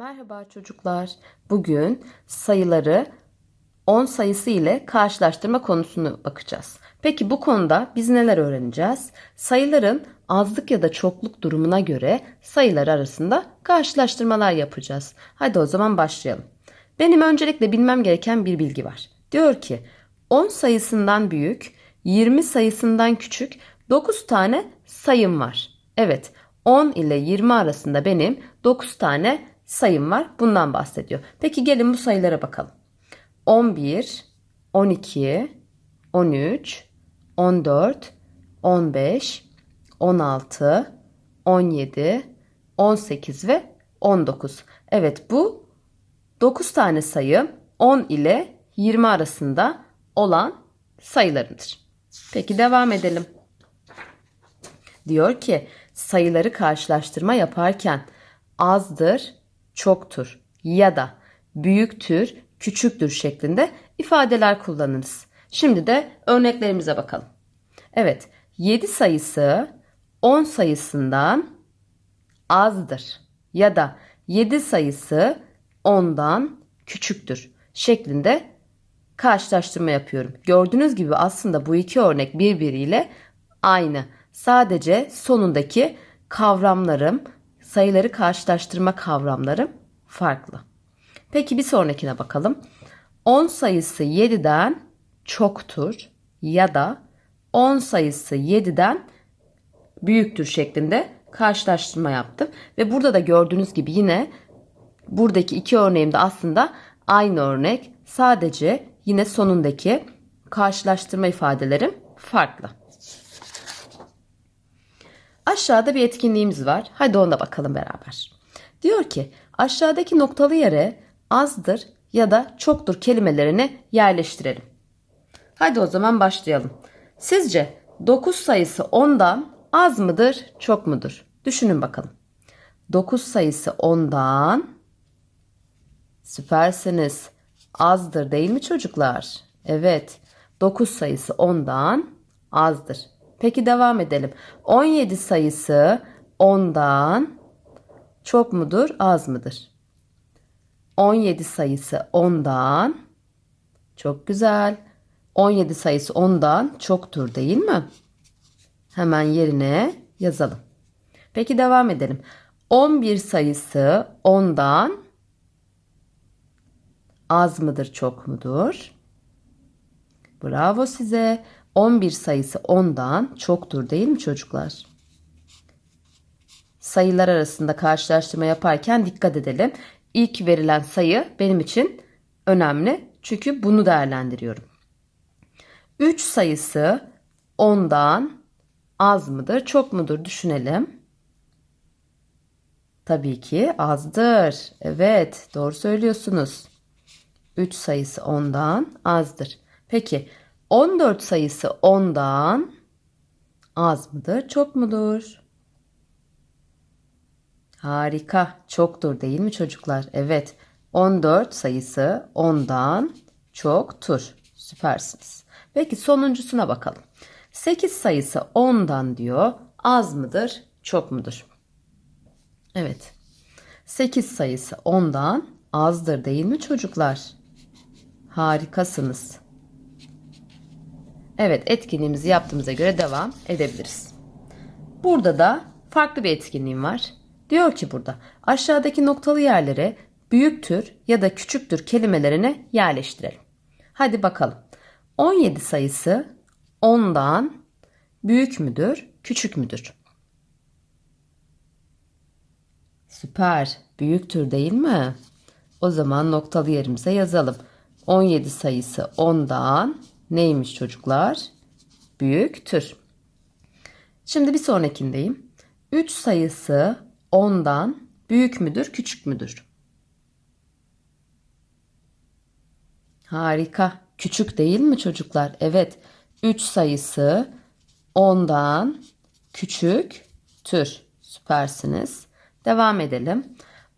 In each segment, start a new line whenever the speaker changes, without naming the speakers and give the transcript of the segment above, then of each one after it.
Merhaba çocuklar. Bugün sayıları 10 sayısı ile karşılaştırma konusunu bakacağız. Peki bu konuda biz neler öğreneceğiz? Sayıların azlık ya da çokluk durumuna göre sayılar arasında karşılaştırmalar yapacağız. Hadi o zaman başlayalım. Benim öncelikle bilmem gereken bir bilgi var. Diyor ki 10 sayısından büyük, 20 sayısından küçük 9 tane sayım var. Evet, 10 ile 20 arasında benim 9 tane sayım var. Bundan bahsediyor. Peki gelin bu sayılara bakalım. 11, 12, 13, 14, 15, 16, 17, 18 ve 19. Evet bu 9 tane sayı 10 ile 20 arasında olan sayılarıdır. Peki devam edelim. Diyor ki sayıları karşılaştırma yaparken azdır, çoktur ya da büyüktür, küçüktür şeklinde ifadeler kullanırız. Şimdi de örneklerimize bakalım. Evet, 7 sayısı 10 sayısından azdır ya da 7 sayısı 10'dan küçüktür şeklinde karşılaştırma yapıyorum. Gördüğünüz gibi aslında bu iki örnek birbiriyle aynı. Sadece sonundaki kavramlarım, sayıları karşılaştırma kavramlarım farklı. Peki bir sonrakine bakalım. 10 sayısı 7'den çoktur ya da 10 sayısı 7'den büyüktür şeklinde karşılaştırma yaptım. Ve burada da gördüğünüz gibi yine buradaki iki örneğimde aslında aynı örnek. Sadece yine sonundaki karşılaştırma ifadelerim farklı. Aşağıda bir etkinliğimiz var. Hadi ona bakalım beraber. Diyor ki aşağıdaki noktalı yere azdır ya da çoktur kelimelerini yerleştirelim. Hadi o zaman başlayalım. Sizce 9 sayısı 10'dan az mıdır, çok mudur? Düşünün bakalım. 9 sayısı 10'dan süpersiniz. Azdır değil mi çocuklar? Evet. 9 sayısı 10'dan azdır. Peki devam edelim. 17 sayısı 10'dan çok mudur, az mıdır? 17 sayısı 10'dan çok güzel. 17 sayısı 10'dan çoktur değil mi? Hemen yerine yazalım. Peki devam edelim. 11 sayısı 10'dan az mıdır, çok mudur? Bravo size. 11 sayısı 10'dan çoktur değil mi çocuklar? Sayılar arasında karşılaştırma yaparken dikkat edelim. İlk verilen sayı benim için önemli. Çünkü bunu değerlendiriyorum. 3 sayısı 10'dan az mıdır, çok mudur düşünelim. Tabii ki azdır. Evet, doğru söylüyorsunuz. 3 sayısı 10'dan azdır. Peki 14 sayısı 10'dan az mıdır, çok mudur? Harika, çoktur değil mi çocuklar? Evet, 14 sayısı 10'dan çoktur. Süpersiniz. Peki sonuncusuna bakalım. 8 sayısı 10'dan diyor. Az mıdır, çok mudur? Evet. 8 sayısı 10'dan azdır değil mi çocuklar? Harikasınız. Evet etkinliğimizi yaptığımıza göre devam edebiliriz. Burada da farklı bir etkinliğim var. Diyor ki burada aşağıdaki noktalı yerlere büyüktür ya da küçüktür kelimelerini yerleştirelim. Hadi bakalım. 17 sayısı 10'dan büyük müdür, küçük müdür? Süper. Büyüktür değil mi? O zaman noktalı yerimize yazalım. 17 sayısı 10'dan neymiş çocuklar? Büyüktür. Şimdi bir sonrakindeyim. 3 sayısı 10'dan büyük müdür, küçük müdür? Harika. Küçük değil mi çocuklar? Evet. 3 sayısı 10'dan küçüktür. Süpersiniz. Devam edelim.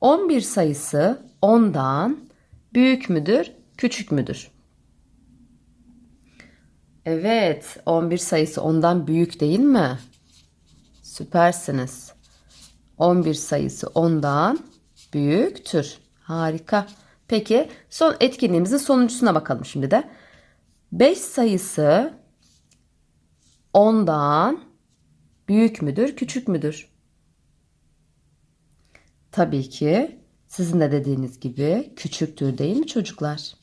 11 sayısı 10'dan büyük müdür, küçük müdür? Evet, 11 sayısı 10'dan büyük değil mi? Süpersiniz. 11 sayısı 10'dan büyüktür. Harika. Peki son etkinliğimizin sonuncusuna bakalım şimdi de. 5 sayısı 10'dan büyük müdür, küçük müdür? Tabii ki sizin de dediğiniz gibi küçüktür değil mi çocuklar?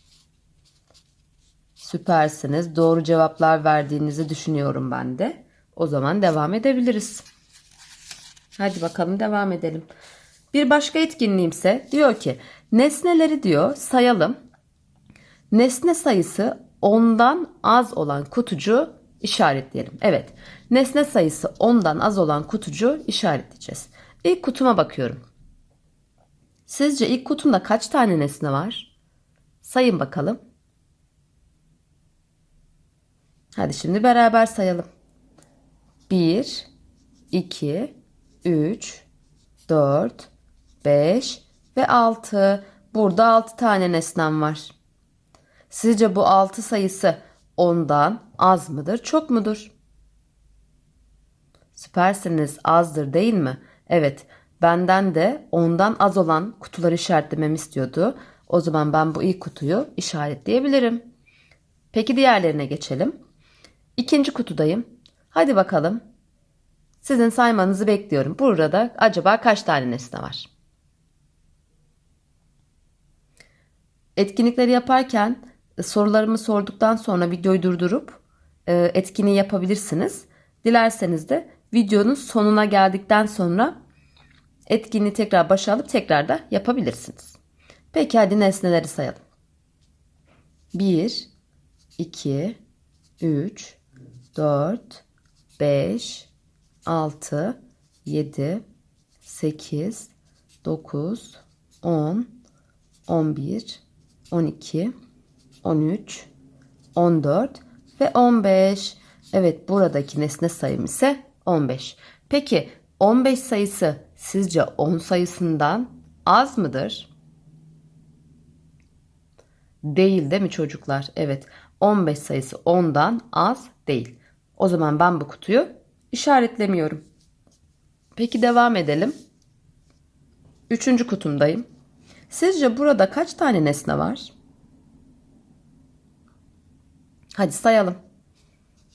Süpersiniz. Doğru cevaplar verdiğinizi düşünüyorum ben de. O zaman devam edebiliriz. Hadi bakalım devam edelim. Bir başka etkinliğimse diyor ki nesneleri diyor sayalım. Nesne sayısı ondan az olan kutucu işaretleyelim. Evet. Nesne sayısı ondan az olan kutucu işaretleyeceğiz. İlk kutuma bakıyorum. Sizce ilk kutumda kaç tane nesne var? Sayın bakalım. Hadi şimdi beraber sayalım. 1, 2, 3, 4, 5 ve 6. Burada 6 tane nesnem var. Sizce bu 6 sayısı 10'dan az mıdır, çok mudur? Süpersiniz, azdır değil mi? Evet, benden de 10'dan az olan kutuları işaretlememi istiyordu. O zaman ben bu ilk kutuyu işaretleyebilirim. Peki diğerlerine geçelim. İkinci kutudayım. Hadi bakalım. Sizin saymanızı bekliyorum. Burada acaba kaç tane nesne var? Etkinlikleri yaparken e, sorularımı sorduktan sonra videoyu durdurup e, etkinliği yapabilirsiniz. Dilerseniz de videonun sonuna geldikten sonra etkinliği tekrar başa alıp tekrar da yapabilirsiniz. Peki hadi nesneleri sayalım. 1, 2, 3, 4, 5, 6, 7, 8, 9, 10, 11, 12, 13, 14 ve 15. Evet buradaki nesne sayım ise 15. Peki 15 sayısı sizce 10 sayısından az mıdır? Değil değil mi çocuklar? Evet 15 sayısı 10'dan az değil. O zaman ben bu kutuyu işaretlemiyorum. Peki devam edelim. Üçüncü kutumdayım. Sizce burada kaç tane nesne var? Hadi sayalım.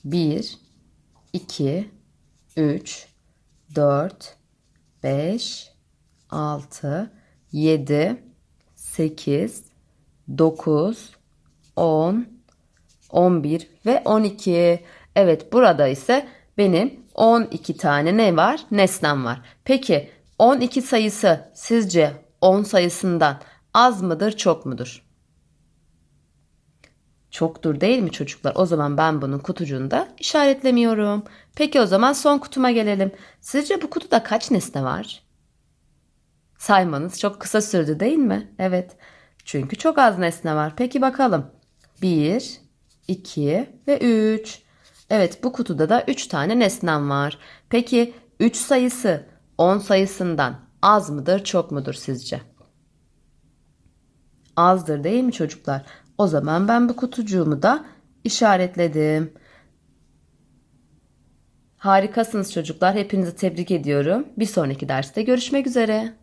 1, 2, 3, 4, 5, 6, 7, 8, 9, 10, 11 ve 12. Evet burada ise benim 12 tane ne var? Nesnem var. Peki 12 sayısı sizce 10 sayısından az mıdır çok mudur? Çoktur değil mi çocuklar? O zaman ben bunun kutucuğunu da işaretlemiyorum. Peki o zaman son kutuma gelelim. Sizce bu kutuda kaç nesne var? Saymanız çok kısa sürdü değil mi? Evet. Çünkü çok az nesne var. Peki bakalım. 1, 2 ve 3. Evet bu kutuda da 3 tane nesnem var. Peki 3 sayısı 10 sayısından az mıdır çok mudur sizce? Azdır değil mi çocuklar? O zaman ben bu kutucuğumu da işaretledim. Harikasınız çocuklar. Hepinizi tebrik ediyorum. Bir sonraki derste görüşmek üzere.